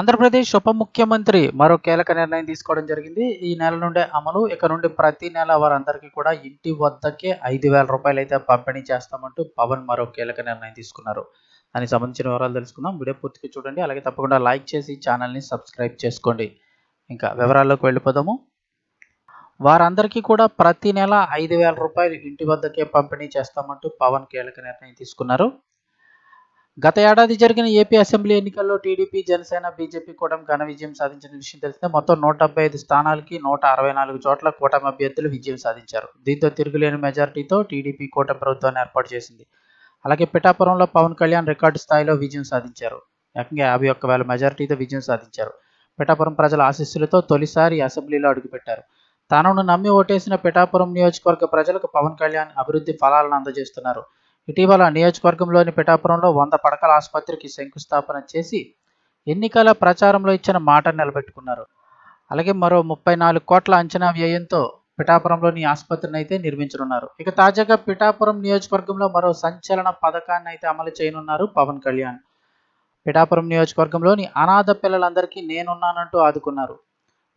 ఆంధ్రప్రదేశ్ ఉప ముఖ్యమంత్రి మరో కీలక నిర్ణయం తీసుకోవడం జరిగింది. ఈ నెల నుండే అమలు. ఇక నుండి ప్రతి నెల వారందరికీ కూడా ఇంటి వద్దకే ఐదు వేల రూపాయలు అయితే పంపిణీ చేస్తామంటూ పవన్ మరో కీలక నిర్ణయం తీసుకున్నారు. దానికి సంబంధించిన వివరాలు తెలుసుకుందాం. వీడియో పూర్తిగా చూడండి. అలాగే తప్పకుండా లైక్ చేసి ఛానల్ని సబ్స్క్రైబ్ చేసుకోండి. ఇంకా వివరాల్లోకి వెళ్ళిపోదాము. వారందరికీ కూడా ప్రతి నెల ఐదు వేల రూపాయలు ఇంటి వద్దకే పంపిణీ చేస్తామంటూ పవన్ కీలక నిర్ణయం తీసుకున్నారు. గత ఏడాది జరిగిన ఏపీ అసెంబ్లీ ఎన్నికల్లో టీడీపీ జనసేన బీజేపీ కూటమి ఘన విజయం సాధించిన విషయం తెలిసిందే మొత్తం నూట డెబ్బై ఐదు స్థానాలకి నూట అరవై నాలుగు చోట్ల కూటమి అభ్యర్థులు విజయం సాధించారు. దీంతో తిరుగులేని మెజారిటీతో టీడీపీ కూటమి ప్రభుత్వాన్ని ఏర్పాటు చేసింది. అలాగే పిఠాపురంలో పవన్ కళ్యాణ్ రికార్డు స్థాయిలో విజయం సాధించారు. ఏకంగా యాభై ఒక్క వేల మెజారిటీతో విజయం సాధించారు. పిఠాపురం ప్రజల ఆశీస్సులతో తొలిసారి అసెంబ్లీలో అడుగుపెట్టారు. తనను నమ్మి ఓటేసిన పిఠాపురం నియోజకవర్గ ప్రజలకు పవన్ కళ్యాణ్ అభివృద్ధి ఫలాలను అందజేస్తున్నారు. ఇటీవల నియోజకవర్గంలోని పిఠాపురంలో వంద పడకల ఆసుపత్రికి శంకుస్థాపన చేసి ఎన్నికల ప్రచారంలో ఇచ్చిన మాట నిలబెట్టుకున్నారు. అలాగే మరో ముప్పై నాలుగు కోట్ల అంచనా వ్యయంతో పిఠాపురంలోని ఆసుపత్రిని అయితే నిర్మించనున్నారు. ఇక తాజాగా పిఠాపురం నియోజకవర్గంలో మరో సంచలన పథకాన్ని అయితే అమలు చేయనున్నారు పవన్ కళ్యాణ్. పిఠాపురం నియోజకవర్గంలోని అనాథ పిల్లలందరికీ నేనున్నానంటూ ఆదుకున్నారు.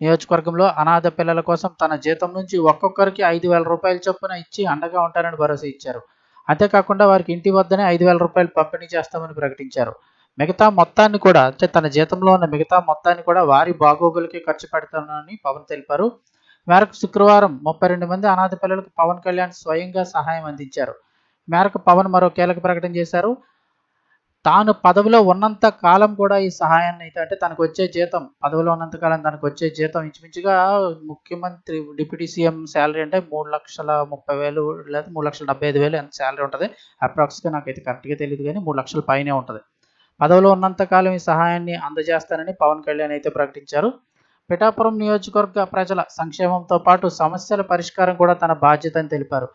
నియోజకవర్గంలో అనాథ పిల్లల కోసం తన జీతం నుంచి ఒక్కొక్కరికి ఐదు వేల రూపాయల చొప్పున ఇచ్చి అండగా ఉంటారని భరోసా ఇచ్చారు. అంతేకాకుండా వారికి ఇంటి వద్దనే ఐదు వేల రూపాయలు పంపిణీ చేస్తామని ప్రకటించారు. మిగతా మొత్తాన్ని కూడా అంటే తన జీతంలో ఉన్న మిగతా మొత్తాన్ని కూడా వారి బాగోగులకే ఖర్చు పెడతానని పవన్ తెలిపారు. మేరకు శుక్రవారం ముప్పై రెండు మంది అనాథ పిల్లలకు పవన్ కళ్యాణ్ స్వయంగా సహాయం అందించారు. మేరకు పవన్ మరో కీలక ప్రకటన చేశారు. తాను పదవిలో ఉన్నంత కాలం కూడా ఈ సహాయాన్ని అయితే అంటే తనకు వచ్చే జీతం పదవిలో ఉన్నంత కాలం తనకు వచ్చే జీతం ఇంచుమించుగా ముఖ్యమంత్రి డిప్యూటీ సీఎం శాలరీ అంటే మూడు లక్షల ముప్పై వేలు లేదా మూడు లక్షల డెబ్బై ఐదు వేలు ఎంత శాలరీ ఉంటుంది? అప్రాక్స్గా నాకైతే కరెక్ట్గా తెలియదు కానీ మూడు లక్షల పైనే ఉంటుంది. పదవిలో ఉన్నంత కాలం ఈ సహాయాన్ని అందజేస్తానని పవన్ కళ్యాణ్ అయితే ప్రకటించారు. పిఠాపురం నియోజకవర్గ ప్రజల సంక్షేమంతో పాటు సమస్యల పరిష్కారం కూడా తన బాధ్యత అని తెలిపారు.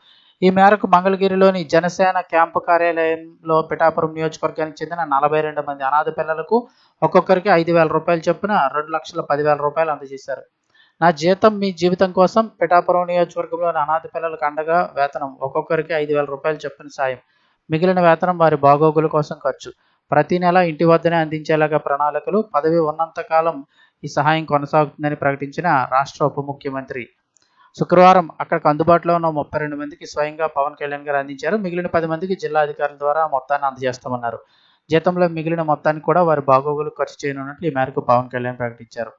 ఈ మేరకు మంగళగిరిలోని జనసేన క్యాంపు కార్యాలయంలో పిఠాపురం నియోజకవర్గానికి చెందిన నలభై రెండు మంది అనాథ పిల్లలకు ఒక్కొక్కరికి ఐదు వేల రూపాయలు చొప్పున రెండు లక్షల పదివేల రూపాయలు అందజేశారు. నా జీతం మీ జీవితం కోసం పిఠాపురం నియోజకవర్గంలోని అనాథ పిల్లలకు అండగా వేతనం ఒక్కొక్కరికి ఐదు వేల రూపాయలు చొప్పున సాయం. మిగిలిన వేతనం వారి బాగోగుల కోసం ఖర్చు. ప్రతి నెల ఇంటి వద్దనే అందించేలాగా ప్రణాళికలు పదవి ఉన్నంతకాలం ఈ సహాయం కొనసాగుతుందని ప్రకటించిన రాష్ట్ర ఉప ముఖ్యమంత్రి శుక్రవారం అక్కడికి అందుబాటులో ఉన్న ముప్పై రెండు మందికి స్వయంగా పవన్ కళ్యాణ్ గారు అందించారు. మిగిలిన పది మందికి జిల్లా అధికారుల ద్వారా మొత్తాన్ని అందజేస్తామన్నారు. జీతంలో మిగిలిన మొత్తాన్ని కూడా వారి బాగోగులు ఖర్చు చేయనున్నట్లు ఈ మేరకు పవన్ కళ్యాణ్ ప్రకటించారు.